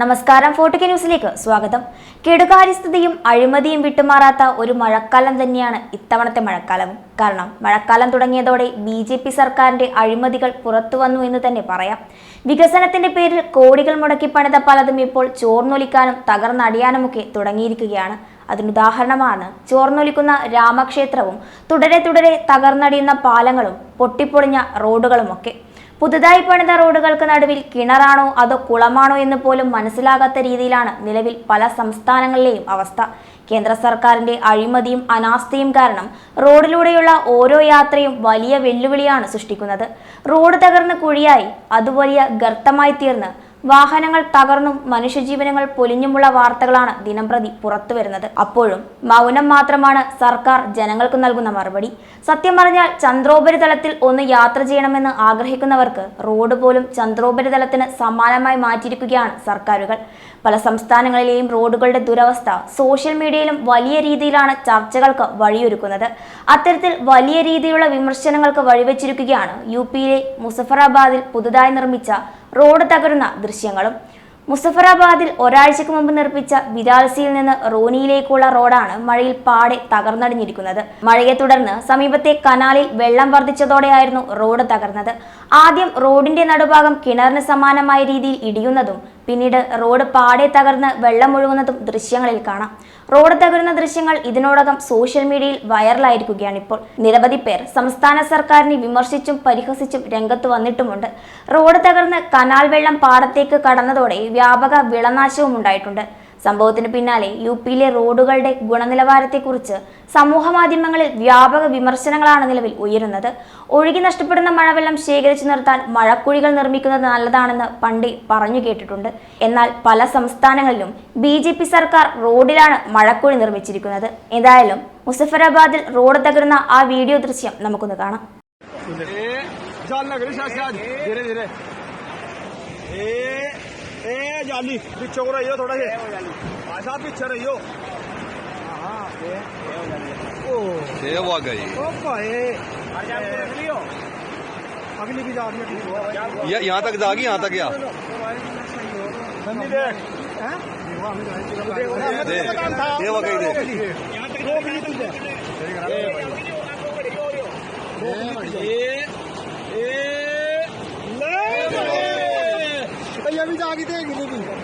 നമസ്കാരം ഫോർട്ടുക ന്യൂസിലേക്ക് സ്വാഗതം. കെടുകാര്യസ്ഥതയും അഴിമതിയും വിട്ടുമാറാത്ത ഒരു മഴക്കാലം തന്നെയാണ് ഇത്തവണത്തെ മഴക്കാലവും. കാരണം മഴക്കാലം തുടങ്ങിയതോടെ ബി ജെ പി സർക്കാരിന്റെ അഴിമതികൾ പുറത്തു വന്നു എന്ന് തന്നെ പറയാം. വികസനത്തിന്റെ പേരിൽ കോടികൾ മുടക്കി പണിത പലതും ഇപ്പോൾ ചോർന്നൊലിക്കാനും തകർന്നടിയാനുമൊക്കെ തുടങ്ങിയിരിക്കുകയാണ്. അതിനുദാഹരണമാണ് ചോർന്നൊലിക്കുന്ന രാമക്ഷേത്രവും തുടരെ തുടരെ തകർന്നടിയുന്ന പാലങ്ങളും പൊട്ടിപ്പൊളിഞ്ഞ റോഡുകളുമൊക്കെ. പുതുതായി പണിത റോഡുകൾക്ക് നടുവിൽ കിണറാണോ അതോ കുളമാണോ എന്ന് പോലും മനസ്സിലാകാത്ത രീതിയിലാണ് നിലവിൽ പല സംസ്ഥാനങ്ങളിലെയും അവസ്ഥ. കേന്ദ്ര സർക്കാരിന്റെ അഴിമതിയും അനാസ്ഥയും കാരണം റോഡിലൂടെയുള്ള ഓരോ യാത്രയും വലിയ വെല്ലുവിളിയാണ് സൃഷ്ടിക്കുന്നത്. റോഡ് തകർന്ന് കുഴിയായി അത് വലിയ ഗർത്തമായി തീർന്ന് വാഹനങ്ങൾ തകർന്നും മനുഷ്യജീവനങ്ങൾ പൊലിഞ്ഞുമുള്ള വാർത്തകളാണ് ദിനംപ്രതി പുറത്തു വരുന്നത് അപ്പോഴും മൗനം മാത്രമാണ് സർക്കാർ ജനങ്ങൾക്ക് നൽകുന്ന മറുപടി. സത്യം പറഞ്ഞാൽ ചന്ദ്രോപരിതലത്തിൽ ഒന്ന് യാത്ര ചെയ്യണമെന്ന് ആഗ്രഹിക്കുന്നവർക്ക് റോഡ് പോലും ചന്ദ്രോപരിതലത്തിന് സമാനമായി മാറ്റിയിരിക്കുകയാണ് സർക്കാരുകൾ. പല സംസ്ഥാനങ്ങളിലെയും റോഡുകളുടെ ദുരവസ്ഥ സോഷ്യൽ മീഡിയയിലും വലിയ രീതിയിലാണ് ചർച്ചകൾക്ക് വഴിയൊരുക്കുന്നത്. അത്തരത്തിൽ വലിയ രീതിയിലുള്ള വിമർശനങ്ങൾക്ക് വഴിവെച്ചിരിക്കുകയാണ് യു പിയിലെ മുസഫറാബാദിൽ പുതുതായി നിർമ്മിച്ച റോഡ് തകരുന്ന ദൃശ്യങ്ങളും. മുസഫറാബാദിൽ ഒരാഴ്ചക്ക് മുമ്പ് നിർമ്മിച്ച ബിരാൽസിയിൽ നിന്ന് റോനിയിലേക്കുള്ള റോഡാണ് മഴയിൽ പാടെ തകർന്നടിഞ്ഞിരിക്കുന്നത്. മഴയെ തുടർന്ന് സമീപത്തെ കനാലിൽ വെള്ളം വർദ്ധിച്ചതോടെയായിരുന്നു റോഡ് തകർന്നത്. ആദ്യം റോഡിന്റെ നടുഭാഗം കിണറിന് സമാനമായ രീതിയിൽ ഇടിയുന്നതും പിന്നീട് റോഡ് പാടെ തകർന്ന് വെള്ളം ഒഴുകുന്നതും ദൃശ്യങ്ങളിൽ കാണാം. റോഡ് തകരുന്ന ദൃശ്യങ്ങൾ ഇതിനോടകം സോഷ്യൽ മീഡിയയിൽ വൈറലായിരിക്കുകയാണ് ഇപ്പോൾ. നിരവധി പേർ സംസ്ഥാന സർക്കാരിനെ വിമർശിച്ചും പരിഹസിച്ചും രംഗത്ത് വന്നിട്ടുമുണ്ട്. റോഡ് തകർന്ന് കനാൽ വെള്ളം പാടത്തേക്ക് കടന്നതോടെ വ്യാപക വിളനാശവും ഉണ്ടായിട്ടുണ്ട്. സംഭവത്തിന് പിന്നാലെ യു പിയിലെ റോഡുകളുടെ ഗുണനിലവാരത്തെക്കുറിച്ച് സമൂഹ മാധ്യമങ്ങളിൽ വ്യാപക വിമർശനങ്ങളാണ് നിലവിൽ ഉയരുന്നത്. ഒഴുകി നഷ്ടപ്പെടുന്ന മഴവെള്ളം ശേഖരിച്ചു നിർത്താൻ മഴക്കുഴികൾ നിർമ്മിക്കുന്നത് നല്ലതാണെന്ന് പണ്ടേ പറഞ്ഞു കേട്ടിട്ടുണ്ട്. എന്നാൽ പല സംസ്ഥാനങ്ങളിലും ബി സർക്കാർ റോഡിലാണ് മഴക്കുഴി നിർമ്മിച്ചിരിക്കുന്നത്. ഏതായാലും മുസഫറാബാദിൽ റോഡ് തകരുന്ന ആ വീഡിയോ ദൃശ്യം നമുക്കൊന്ന് കാണാം. ए ए जाली पीछे रही हो थोड़ा भाई साहब पीछे रही हो गई अगली की यहाँ तक जागी यहाँ तक यहाँ देख देख देख देख देख आगे तो एक मिलेगी